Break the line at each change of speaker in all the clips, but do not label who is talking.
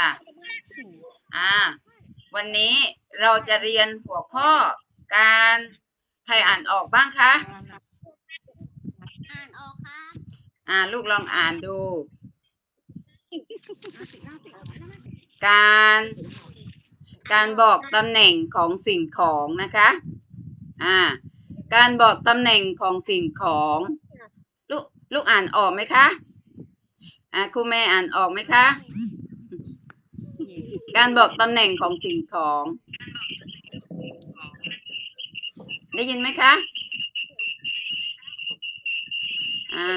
ค่ะ อ่า วันนี้เราจะเรียนหัวข้อการใครอ่านออกบ้างคะ
อ่านออกครับ
อ่าลูกลองอ่านดู การ การบอกตำแหน่งของสิ่งของนะคะ อ่า การบอกตำแหน่งของสิ่งของ ลูกลูกอ่านออกไหมคะอ่าครูแม่อ่านออกไหมคะ การบอกตำแหน่งของสิ่งของ ได้ยินไหมคะ อ่า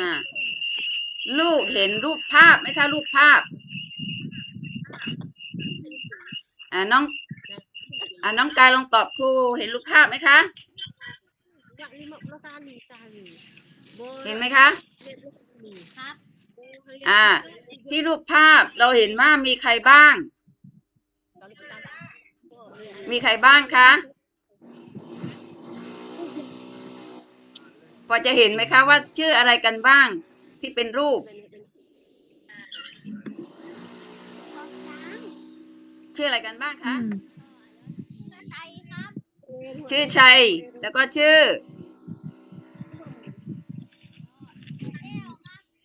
ลูกเห็นรูปภาพไหมคะ รูปภาพ อ่าน้อง อ่าน้องกายลองตอบครูเห็นรูปภาพไหมคะ เห็นไหมคะ
ครับ
อ่า ที่รูปภาพเราเห็นว่ามีใครบ้าง มีใครบ้างคะ พอจะเห็นไหมคะว่าชื่ออะไรกันบ้างที่เป็นรูป ชื่ออะไรกันบ้างคะ
ใช่ครับ
ชื่อชัย แล้วก็ชื่อ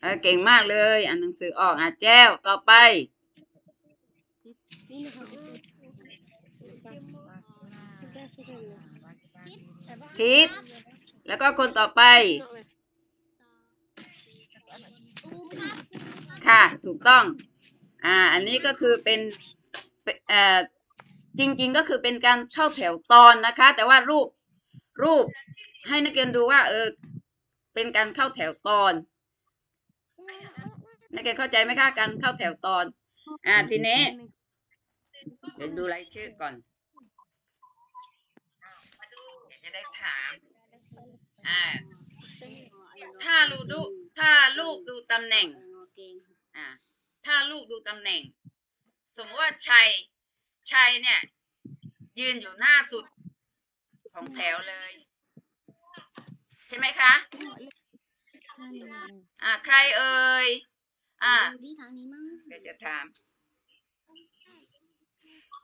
เออเก่งมากเลย อ่านหนังสือออกอะแจ้วต่อไป ทิศแล้วก็คนต่อไป
ค่ะ
ถูกต้อง อ่า อันนี้ก็คือเป็นเอ่อจริง ๆ ก็คือเป็นการเข้าแถวตอนนะคะ แต่ว่ารูปรูปให้นักเรียนดูว่า เออ เป็นการเข้าแถวตอน นักเรียนเข้าใจไหมคะการเข้าแถวตอน อ่าทีนี้เดี๋ยวดูรายชื่อก่อน จะได้ถาม อ่า ถ้าลูกดู ถ้าลูกดูตำแหน่ง อ่า ถ้าลูกดูตำแหน่ง สมมติว่าชัย ชัยเนี่ย ยืนอยู่หน้าสุดของแถวเลย ใช่ไหมคะ อ่า ใครเอ่ย อ่า
ดูที่ทางนี้มั้ง
เดี๋ยวจะถาม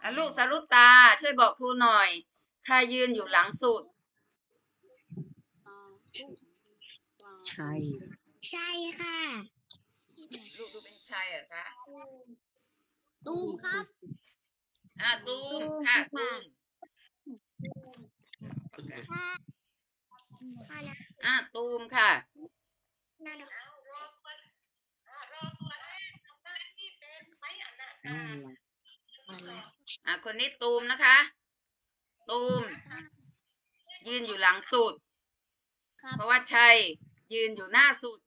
อะลูกสรุตตาช่วยบอกครูหน่อย ใครยืนอยู่หลังสุด
ใช่
ใช่ค่ะ
ลูกดูเป็นชัยเหรอคะ
ตูมครับ
อ่าตูมค่ะตูมอ่าตูมค่ะ
นั่นแหละ
อ่าคนนี้ตูมนะคะ ตูม ยืนอยู่หลังสุด
ครับ
เพราะว่าชัยยืนอยู่หน้าสุด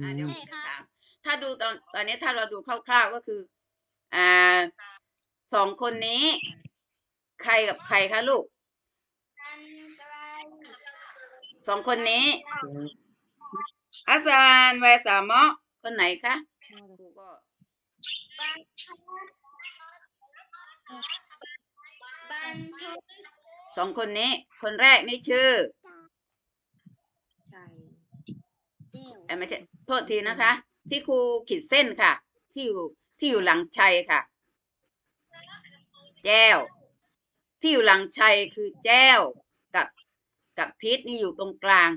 อ่าเดี๋ยว
ใช่ครับ
ถามถ้าดูตอนตอนนี้ถ้าเราดูคร่าวๆก็คืออ่าสองคนนี้ ใครกับใครคะลูกสองคนนี้ อาซานแวสามะคนไหนคะครูก็ สองคนนี้ คนแรกนี่ชื่อ
ใช่
เจ้ว
เอ้ยไม่ใช่โทษทีนะคะ ที่ครูขีดเส้นค่ะ ที่อยู่ที่อยู่หลังชัยค่ะ แจ้ว ที่อยู่หลังชัยคือแจ้วกับกับทิศนี่อยู่ตรงกลาง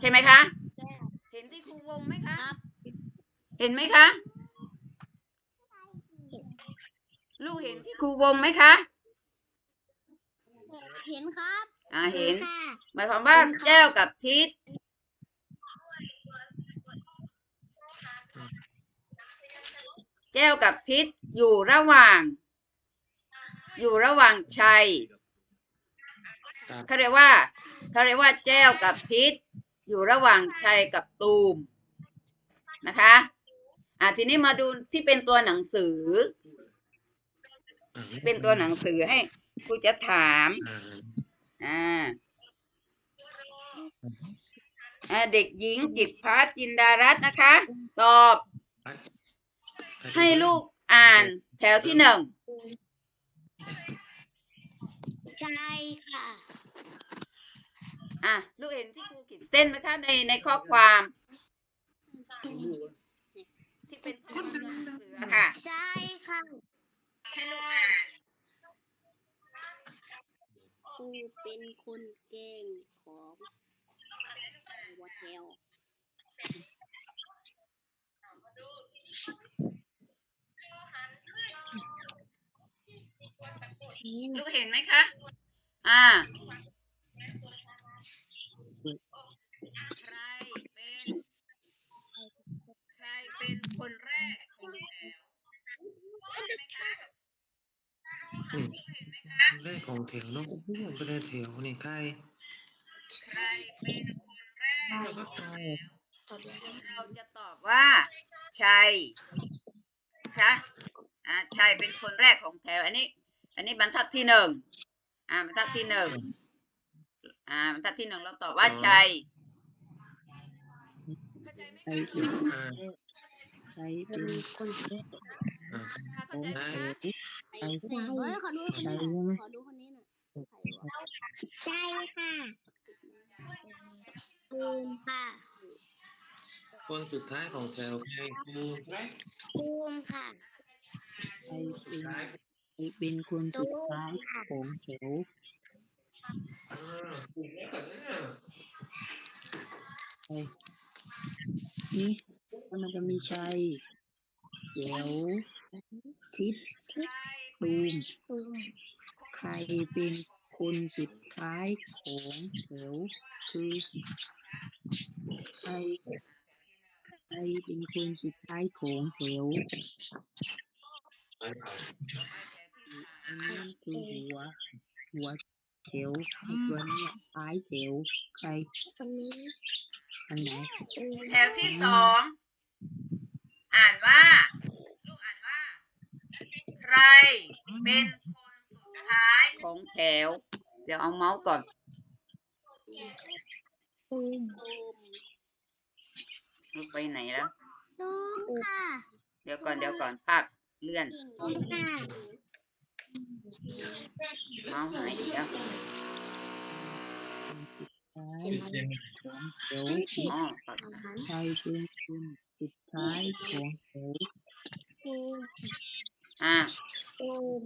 ใช่ไหมคะเห็นที่ครูวงไหมคะ
ครับ
เห็นไหมคะ ลูกเห็นที่ครูวงไหมคะ
เห็นครับ
อ่าเห็น
ค่ะ
หมายความว่าแจ้วกับทิศแจ้วกับทิศอยู่ระหว่าง อยู่ระหว่างชัย
ครับ
เขาเรียกว่าเขาเรียกว่าแจ้วกับทิศอยู่ระหว่างชัยกับตูมนะคะอ่าทีนี้มาดูที่เป็นตัวหนังสือ เป็นตัวหนังสือให้ ครูจะถาม
อ่า
อ่าอ่าเด็กหญิงจิตรพัฒน์จินดารัตน์นะคะ ตอบ ให้ลูกอ่านแถวที่หนึ่ง
ใช่ค่ะ
อะ ลูกเห็นที่ครูขีดเส้นไหมคะในในข้อความ ที่เป็นพ่อเสือค่ะ
ใช่ค่ะ
ให้ลูกอ่าน
ค รูเป็นคนเก่งของวัดแถว
ลูกเห็นไหมคะ อ่าใครเป็น ใครเป็นคนแรกของแถวเห็นไหมคะ
นี่
เห็นไหมคะ
เลขของแถวเนาะโอ้โหไปได้แถวนี่ใกล้
ใครเป็นคนแรกของแถว
ตอบเลย
เราจะตอบว่า ชัยคะอ่าชัยเป็นคนแรกของแถว อันนี้ อันนี้บรรทัดที่หนึ่งอ่าบรรทัดที่หนึ่งอ่าบรรทัดที่หนึ่งเราตอบว่าชัยเข้าใจไหมคะ
อ่า
ใครเป็นคนแรก
อ่า
เข้าใจไหม
ได้
คะ
ใครเฮ้ยขอดูคน
ใช่
นี้ห
ไหม
น่อยขอดูคนนี้หน่อยใช่ค่ะปูมค่ะ
คนสุดท้ายของแถวใครคือแรก
ปูมค่ะ
ใครเป็นใครเป็นคนสุดท้ายของแถว
อ่าถูกแล้วแต่เนี่ย
ใครนี่มันจะมีชัยแจ๋ว ทิศ
ชัย
ตูม
ปูม
ใครเป็นคนสุดท้ายของแถวคือใครใครเป็นคนสุดท้ายของแถวอันนั้นคือหัว หัวแถวตัวนี้ท้ายแถวใคร
คนนี้
อันไหน
แถวที่สอง อ่านว่า ใคร เป็นคนสุดท้ายของแถว เดี๋ยวเอาเมาส์ก่อน
ปูมปูม
ลูกไปไหนแล้ว
ตูมค่ะ
เดี๋ยวก่อนเดี๋ยวก่อนภาพเลื่อน
ตูมค่ะ
เมาส์หายอีกแล้ว
ท้ายของแถว
อ๋อปาก
อาหาร
ใครเป็นคนสุดท้ายของแถว
ปูม
อ่า
ปูม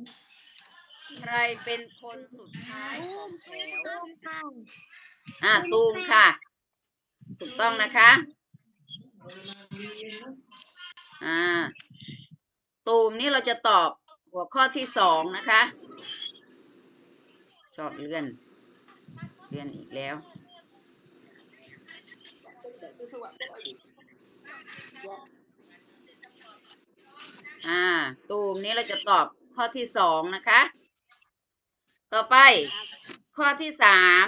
ใครเป็นคนสุดท้ายของแถว
ตูมค่ะ
อ่าตูมค่ะ ถูกต้องนะคะ อ่า ตูมนี่เราจะตอบหัวข้อที่สองนะคะ ชอบเลื่อน เลื่อนอีกแล้ว อ่า ตูมนี้เราจะตอบข้อที่สองนะคะ ต่อไป ข้อที่สาม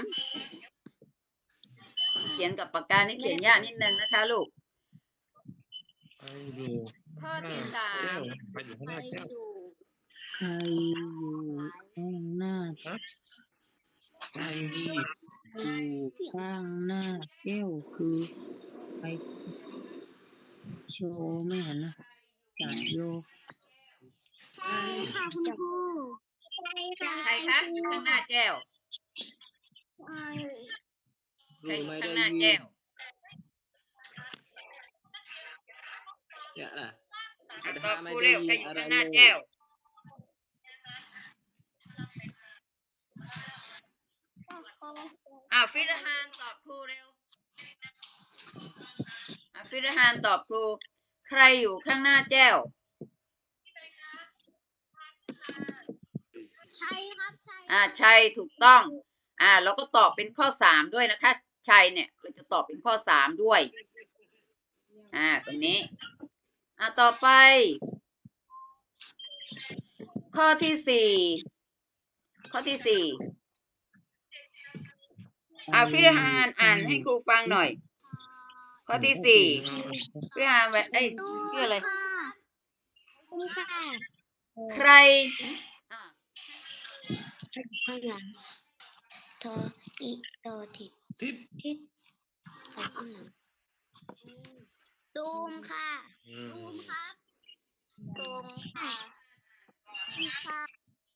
เขียนกับปากกานี่เขียนยากนิดนึงนะคะลูก
ไปอยู่
ข้อที่สา
แก้
ม
วไปอยู่ข้างห
ไป
น้าแก้ว
อยู่
ใครอยู่ข้างหน้า
ใช่ดี
อยู่ข้างหน้าแก้วคือใครโชว์ไม่เห็นนะ จ่ายโย
ใช่ค่ะคุณครูใช่ค่ะ
ใครคะข้างหน้าแก้ว
ใช่
ใครอยู่ข้างหน้าแก้ว
เนี่ยนะ
อะตอบครูเร็วใครอยู่ข้างหน้าแก้วอ่าฟิรฮานตอบครูเร็วอ่าฟิรฮานตอบครู ใครอยู่ข้างหน้าแก้ว
ใช่ครับใช่
อ่าชัยถูกต้อง อ่า เราก็ตอบเป็นข้อสามด้วยนะคะชัยเนี่ย เราจะตอบเป็นข้อสามด้วย อ่า ตรงนี้ อ่าต่อไป ข้อที่สี่ ข้อที่สี่อ่าฟิรฮานอ่านให้ครูฟังหน่อย ข้อที่สี่ฟิรฮานไว้เอ้ยชื่ออะไร
ค่ะคุณค่ะ
ใครอ่า
ข้างหลังทออีโตทิศ
ทิศ
ทิศไปข้างหลังตูมค่ะ
อืม
ตูมครับตูมค่ะค่ะ